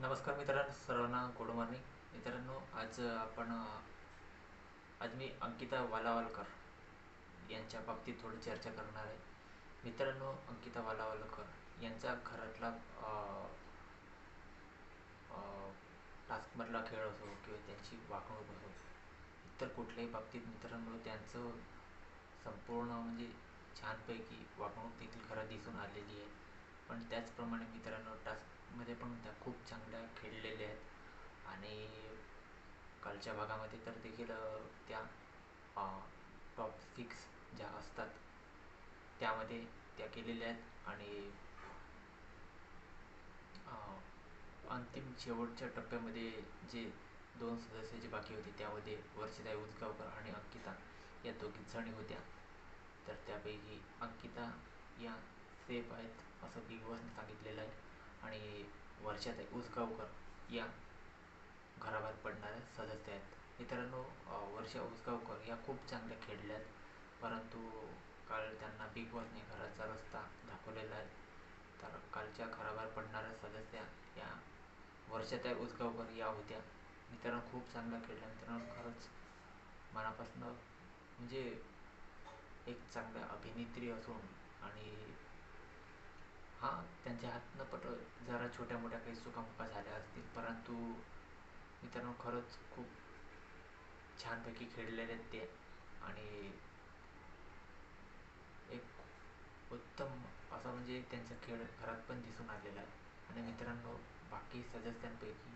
नमस्कार मित्रांनो सर्वांना गुड मॉर्निंग मित्रांनो आज आपण आज मी अंकिता वालावलकर यांच्या बाबतीत थोडी चर्चा करणार आहे. मित्रांनो अंकिता वालावलकर यांचा घरातला टास्कमधला खेळ असो किंवा त्यांची वागणूक असो इतर कुठल्याही बाबतीत मित्रांनो त्यांचं संपूर्ण म्हणजे छानपैकी वागणूक देखील खरं दिसून आलेली आहे. पण त्याचप्रमाणे मित्रांनो टास्कमध्ये पण त्या खूप चांगल्या खेळलेल्या आहेत. आणि कालच्या भागामध्ये तर देखील त्या टॉप सिक्स ज्या असतात त्यामध्ये त्या केलेल्या आहेत. आणि अंतिम शेवटच्या टप्प्यामध्ये जे दोन सदस्य जे बाकी होते त्यामध्ये वर्षिताई उजगावकर आणि अंकिता या दोघी जणी होत्या. तर त्यापैकी अंकिता या सेफ आहेत असं बिग बॉसने सांगितलेलं आहे. आणि वर्षात उसगावकर या घराबाहेर पडणाऱ्या सदस्य आहेत. मित्रांनो वर्षा उसगावकर या खूप चांगल्या खेळल्या आहेत परंतु काल त्यांना बिग बॉसने घराचा रस्ता दाखवलेला आहे. तर कालच्या घराबाहेर पडणाऱ्या सदस्या या वर्षाताई उसगावकर या होत्या. मित्रांनो खूप चांगल्या खेळल्या. मित्रांनो खरंच मनापासून म्हणजे एक चांगल्या अभिनेत्री असून आणि हा त्यांच्या हातनं पण जरा छोट्या मोठ्या काही चुकामुका झाल्या असतील परंतु मित्रांनो खरंच खूप छानपैकी खेळलेले आहेत ते आणि एक उत्तम असा म्हणजे त्यांचा खेळ घरात पण दिसून आलेला आहे. आणि मित्रांनो बाकी सदस्यांपैकी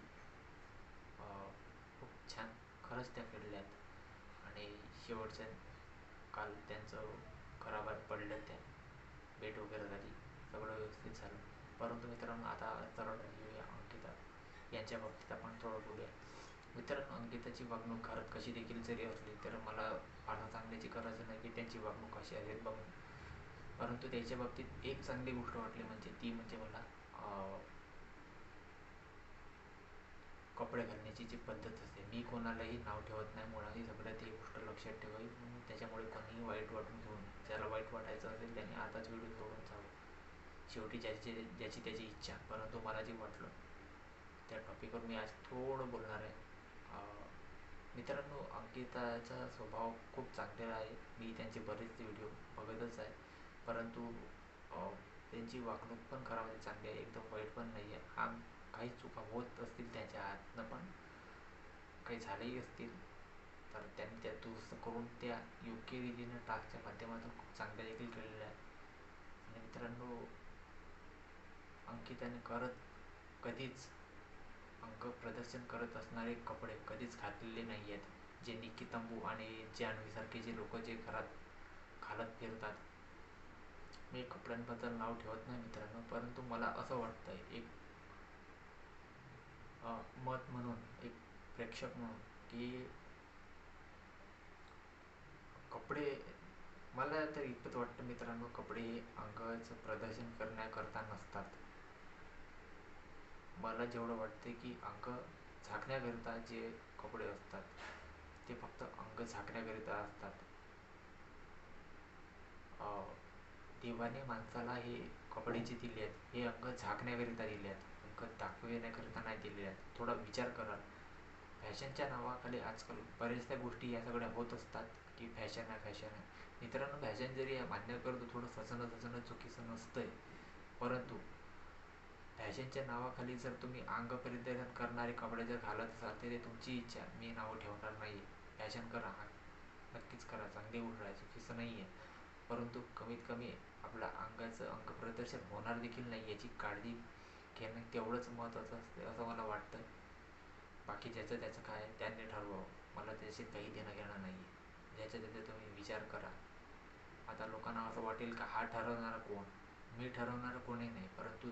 खूप छान खरंच त्या खेळल्या आहेत. आणि शेवटच्या काल त्यांचं घराबाहेर पडलं त्या भेट वगैरे झाली. सगळं व्यवस्थित झालं. परंतु मित्रांनो आता सरळ येऊया अंकिता यांच्या बाबतीत आपण थोडं बोलूया. मित्रांनो अंकिताची वागणूक घरात कशी देखील जरी असली तर मला फार सांगण्याची गरज नाही की त्यांची वागणूक कशी आहे बघून. परंतु त्याच्या बाबतीत एक चांगली गोष्ट वाटली म्हणजे ती म्हणजे मला कपडे घालण्याची जी पद्धत असते मी कोणालाही नाव ठेवत नाही मुळाही सगळ्यात ही गोष्ट लक्षात ठेवावी. त्याच्यामुळे कोणीही वाईट वाटून घेऊन ज्याला वाईट वाटायचं असेल त्याने आताच व्हिडिओ सोडून जावं शेवटी ज्याची ज्याची त्याची इच्छा. परंतु मला जे वाटलं त्या टॉपिकवर मी आज थोडं बोलणार आहे. मित्रांनो अंकिताचा स्वभाव खूप चांगलेला आहे. मी त्यांचे बरेच व्हिडिओ बघतच आहे. परंतु त्यांची वागणूक पण खरामध्ये म्हणजे चांगली आहे. एकदम वाईट पण नाही आहे हा काही चुका होत असतील त्यांच्या हातनं पण काही झालेही असतील तर त्यांनी त्या दुरुस्त करून त्या योग्य रीतीने टास्कच्या माध्यमातून खूप चांगल्या देखील केलेल्या आहेत आणि मित्रांनो अंकिताने करत कधीच अंग प्रदर्शन करत असणारे कपडे कधीच घातलेले नाही आहेत जे निक्की तंबू आणि जानवीसारखे जे लोक जे घरात घालत फिरतात. मी कपड्यांबद्दल नाव ठेवत नाही मित्रांनो परंतु मला असं वाटतं एक मत म्हणून एक प्रेक्षक म्हणून की कपडे मला तर इतपत वाटतं मित्रांनो कपडे अंगाचं प्रदर्शन करण्याकरता नसतात. मला जेवढं वाटते की अंग झाकण्याकरिता जे कपडे असतात ते फक्त अंग झाकण्याकरिता असतात. देवाने माणसाला हे कपडे जे दिले आहेत हे अंग झाकण्याकरिता दिले आहेत अंग दाखविण्याकरिता नाही दिले आहेत थोडा विचार करा. फॅशनच्या नावाखाली आजकाल बऱ्याचशा गोष्टी या सगळ्या होत असतात की फॅशन आहे फॅशन आहे. मित्रांनो फॅशन जरी मान्य करतो थोडं फसणं फसणं चुकीचं नसतंय. परंतु फॅशनच्या नावाखाली जर तुम्ही अंग परिधान करणारे कपडे जर घालत असाल तर ते तुमची इच्छा. मी नावं ठेवणार नाही फॅशन करा. नक्कीच करा. चांगली गोष्ट आहे चुकीचं नाही आहे परंतु कमीत कमी आपल्या अंगाचं अंग प्रदर्शन होणार देखील नाही याची काळजी घेणं तेवढंच महत्त्वाचं असते असं मला वाटतं. बाकी ज्याचं त्याचं काय आहे त्यांनी ठरवावं. मला त्याशी काही देणं घेणं नाही आहे ज्याच्या त्याचा तुम्ही विचार करा. आता लोकांना असं वाटेल का हा ठरवणारा कोण? मी ठरवणारा कोणी नाही. परंतु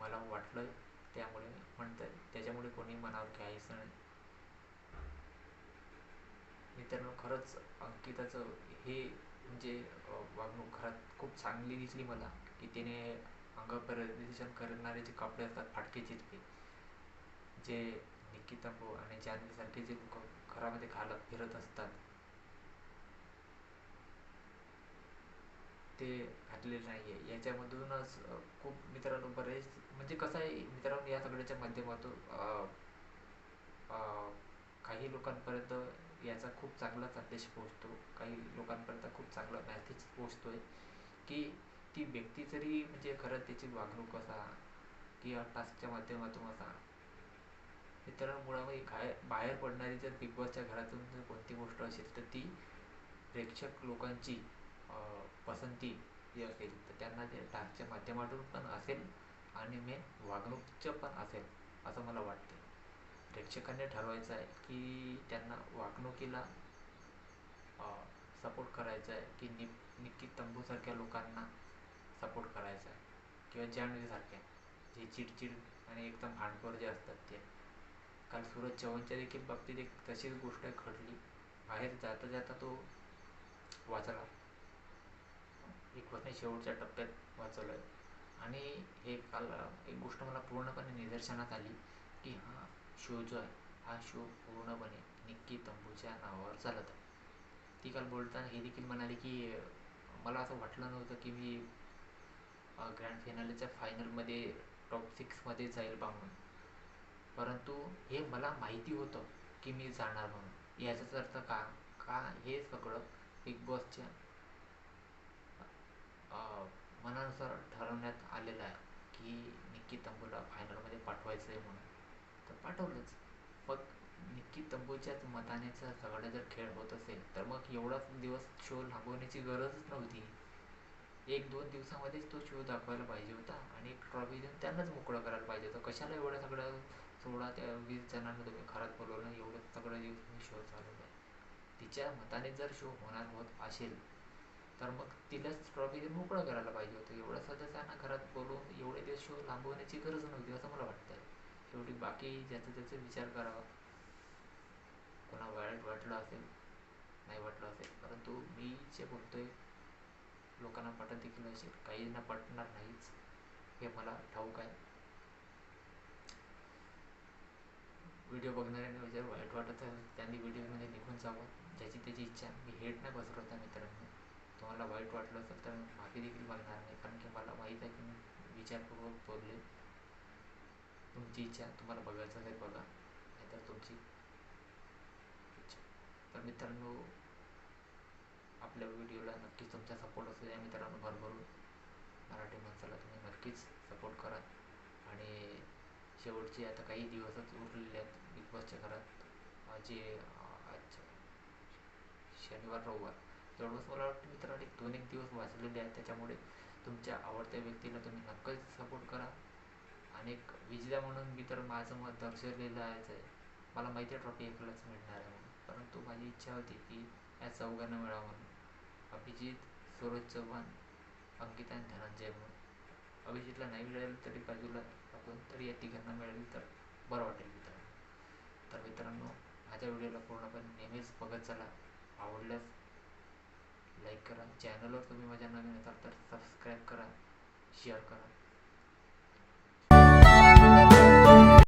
मला वाटलं त्यामुळे मी म्हणतं त्याच्यामुळे कोणी मनावर घ्यायचं नाही. मित्रांनो खरंच अंकिताचं हे म्हणजे वागणूक खरंच खूप चांगली दिसली मला की तिने अंग प्रदर्शन करणारे जे कपडे असतात फाटके चिटके जे निकिता आणि जानवीसारखे जे लोक घरामध्ये घालत फिरत असतात ते घातलेले नाही आहे याच्यामधूनच खूप मित्रांनो बरेच म्हणजे कसं आहे मित्रांनो या सगळ्याच्या माध्यमातून काही लोकांपर्यंत याचा खूप चांगला संदेश पोहोचतो. काही लोकांपर्यंत खूप चांगला मॅसेज पोचतोय आहे की ती व्यक्ती जरी म्हणजे खरं त्याची वागणूक असा किंवा टास्कच्या माध्यमातून असा मित्रांनो मुळामध्ये काय बाहेर पडणारी जर बिग बॉसच्या घरातून जर कोणती गोष्ट असेल तर ती प्रेक्षक लोकांची पसंती जी असेल तर त्यांना ते डान्सच्या माध्यमातून पण असेल आणि मेन वागणूकचं पण असेल असं मला वाटते. प्रेक्षकांनी ठरवायचं आहे की त्यांना वागणुकीला सपोर्ट करायचा आहे की नि निक्की तंबूसारख्या लोकांना सपोर्ट करायचा आहे. किंवा जानवीसारख्या जे चिडचिड आणि एकदम भांडखोर जे असतात ते. काल सूरज चव्हाणच्या देखील बाबतीत एक तशीच गोष्ट घडली. बाहेर जाता जाता तो वाचला. एक वर्ष शेवटच्या टप्प्यात वाचवलं आहे. आणि हे काल एक गोष्ट मला पूर्णपणे निदर्शनात आली की हा शो जो आहे हा शो पूर्णपणे निक्की तंबूच्या नावावर चालत आहे. ती काल बोलताना हे देखील म्हणाले की मला असं वाटलं नव्हतं की मी ग्रँड फिनालेच्या फायनलमध्ये टॉप सिक्समध्ये जाईल बा म्हणून. परंतु हे मला माहिती होतं की मी जाणार म्हणून. याचाच अर्थ का? का हे सगळं बिग बॉसच्या मनानुसार ठरवण्यात आलेलं आहे की निक्की तंबूला फायनलमध्ये पाठवायचं आहे म्हणून. तर पाठवलंच. मग निक्की तंबूच्याच मतानेचा सगळं जर खेळ होत असेल तर मग एवढा दिवस शो लांबवण्याची गरजच नव्हती. एक दोन दिवसामध्येच तो शो दाखवायला पाहिजे होता आणि एक ट्रॉफी देऊन त्यांनाच मोकळं करायला पाहिजे होतं. कशाला एवढं सगळं सोळा त्या वीस जणांना तुम्ही खरंच बोलवलं एवढं सगळं दिवस शो चालवला आहे तिच्या मताने जर शो होणार होत असेल तर मग तिलाच ट्रॉफी मोकळं करायला पाहिजे होतं. एवढ्या सदस्यांना घरात बोलून एवढे दिवस शो लांबवण्याची गरज नव्हती असं मला वाटतं शेवटी बाकी ज्याचं त्याचा विचार करावा. कोणा वाईट वाटलं असेल नाही वाटलं असेल. परंतु मी जे बोलतोय लोकांना पटत देखील असेल काहींना पटणार नाहीच. हे मला ठाऊक आहे. व्हिडिओ बघणाऱ्यांना जर वाईट वाटत असेल त्यांनी व्हिडिओमध्ये निघून जावं. ज्याची त्याची इच्छा मी हेट नाही पसरवता मित्रांनो. तुम्हाला वाईट वाटलं असेल तर माफी देखील मागणार नाही कारण की मला माहीत आहे की मी विचारपूर्वक बोलले. तुमची इच्छा तुम्हाला बघायचं असेल बघा. नाहीतर तुमची इच्छा. तर मित्रांनो आपल्या व्हिडिओला नक्कीच तुमचा सपोर्ट असू द्या. मित्रांनो भरभरून मराठी माणसाला तुम्ही नक्कीच सपोर्ट करा. आणि शेवटचे आता काही दिवसच उरलेले आहेत. बिग बॉसच्या घरात. जे आज शनिवार रविवार. तेवढंच मला वाटतं मित्रांनो एक दोन एक दिवस वाचलेले आहेत. त्याच्यामुळे तुमच्या आवडत्या व्यक्तीला तुम्ही नक्कीच सपोर्ट करा. आणि एक विजेता म्हणून मी तर माझं मत दर्शवलेलं आहेच आहे. मला माहिती आहे ट्रॉफी एकलाच मिळणार आहे म्हणून. परंतु माझी इच्छा होती की या चौघांना मिळावं म्हणून. अभिजित सूरज चव्हाण अंकिता आणि धनंजय म्हणून. अभिजितला नाही मिळालं तरी बाजूला आपण तरी या तिघांना मिळाली तर बरं वाटेल मित्रांनो. तर मित्रांनो माझ्या व्हिडिओला पूर्णपणे नेहमीच बघत चला. आवडल्यास लाईक करा. चॅनलवर तुम्ही माझ्या नवीन असाल तर सबस्क्राईब करा शेअर करा.